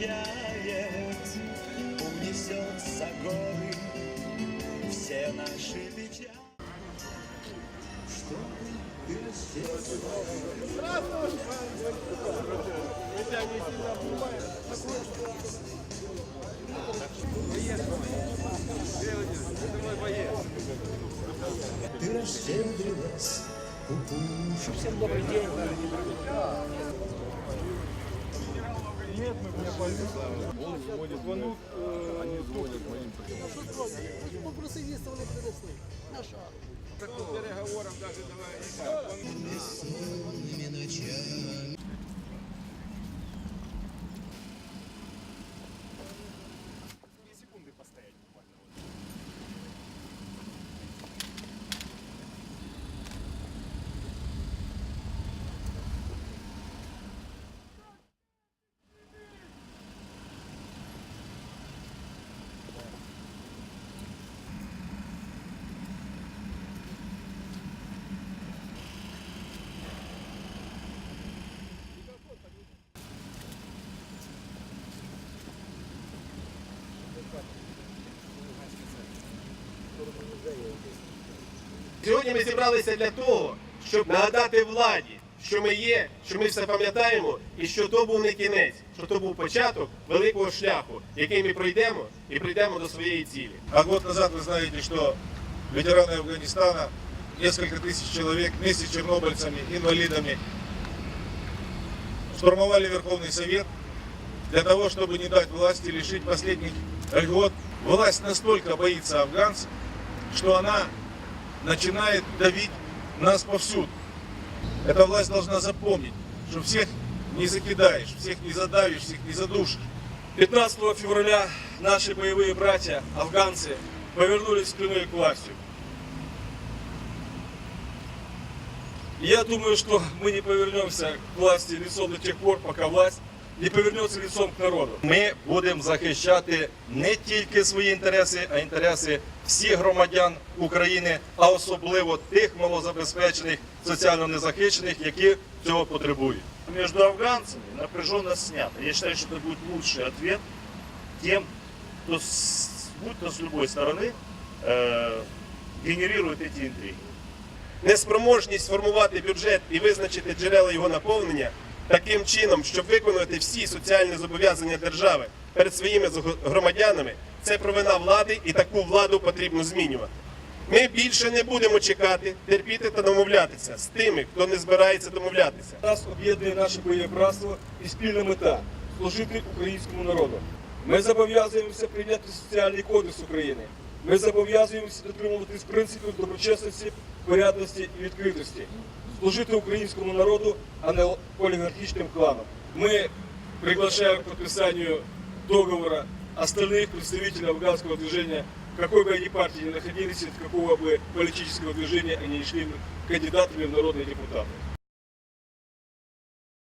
отчает, унесет за горы все наши печали. Ты расщедрилась. Всем добрый день. Попросив їсти, вони принесли. Наша. даже ночами. Сьогодні ми зібралися для того, щоб нагадати владі, що ми є, що ми все пам'ятаємо, і що то був не кінець, що то був початок великого шляху, який ми пройдемо і прийдемо до своєї цілі. А год назад вы знаете, что ветераны Афганистана, несколько тысяч человек вместе с чернобыльцами, инвалидами, штурмовали Верховный Совет для того, чтобы не дать власти лишить последних льгот. Власть настолько боится афганцев, что она начинает давить нас повсюду. Эта власть должна запомнить, что всех не закидаешь, всех не задавишь, всех не задушишь. 15 февраля наши боевые братья, афганцы, повернулись спиной к власти. Я думаю, что мы не повернемся к власти лицом до тех пор, пока власть не повернется лицом к народу. Ми будемо захищати не тільки свої інтереси, а інтереси всіх громадян України, а особливо тих малозабезпечених, соціально незахищених, які цього потребують. между афганцами напряженность снята. Я считаю, что это будет лучший ответ тем, кто, с, будь то с любой стороны, э, генерирует эти интриги. Неспроможність сформувати бюджет і визначити джерела його наповнення таким чином, щоб виконувати всі соціальні зобов'язання держави перед своїми громадянами, це провина влади, і таку владу потрібно змінювати. Ми більше не будемо чекати, терпіти та домовлятися з тими, хто не збирається домовлятися. Нас об'єднує наше бойове братство і спільна мета служити українському народу. Ми зобов'язуємося прийняти соціальний кодекс України. Ми зобов'язуємося дотримуватись принципів доброчесності, порядності і відкритості, служити українському народу, а не олігархічним кланам. Мы приглашаем к подписанию договора остальных представителей афганского движения, в какой бы они партии ни находились, и от какого бы политического движения они не шли кандидатами в народные депутаты.